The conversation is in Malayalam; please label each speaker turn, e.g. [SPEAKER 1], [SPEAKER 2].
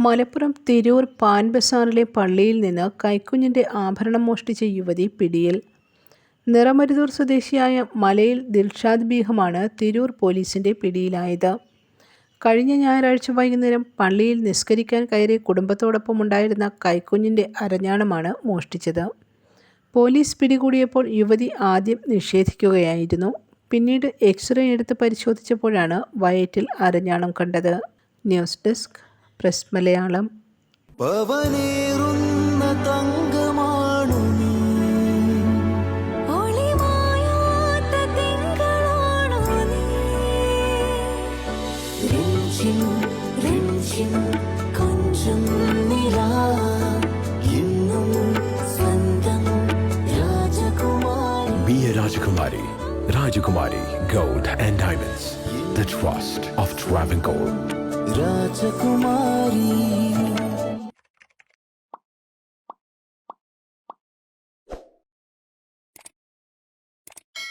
[SPEAKER 1] മലപ്പുറം തിരൂർ പാൻ ബസാറിലെ പള്ളിയിൽ നിന്ന് കൈക്കുഞ്ഞിന്റെ ആഭരണം മോഷ്ടിച്ച യുവതി പിടിയിൽ. നിറമരുതൂർ സ്വദേശിയായ മലയിൽ ദിൽഷാദ് ബീഹമാണ് തിരൂർ പോലീസിന്റെ പിടിയിലായത്. കഴിഞ്ഞ ഞായറാഴ്ച വൈകുന്നേരം പള്ളിയിൽ നിസ്കരിക്കാൻ കയറി കുടുംബത്തോടൊപ്പം ഉണ്ടായിരുന്ന കൈക്കുഞ്ഞിന്റെ അരഞ്ഞാണമാണ് മോഷ്ടിച്ചത്. പോലീസ് പിടികൂടിയപ്പോൾ യുവതി ആദ്യം നിഷേധിക്കുകയായിരുന്നു. പിന്നീട് എക്സ്റേ എടുത്ത് പരിശോധിച്ചപ്പോഴാണ് വയറ്റിൽ അരഞ്ഞാണം കണ്ടത്. ന്യൂസ് ഡെസ്ക് പ്രസ് മലയാളം
[SPEAKER 2] പവനേറുന്ന തങ്കമാണു
[SPEAKER 3] Be a Rajakumari. Rajakumari Gold and Diamonds. The trust of Travancore.
[SPEAKER 2] Rajkumari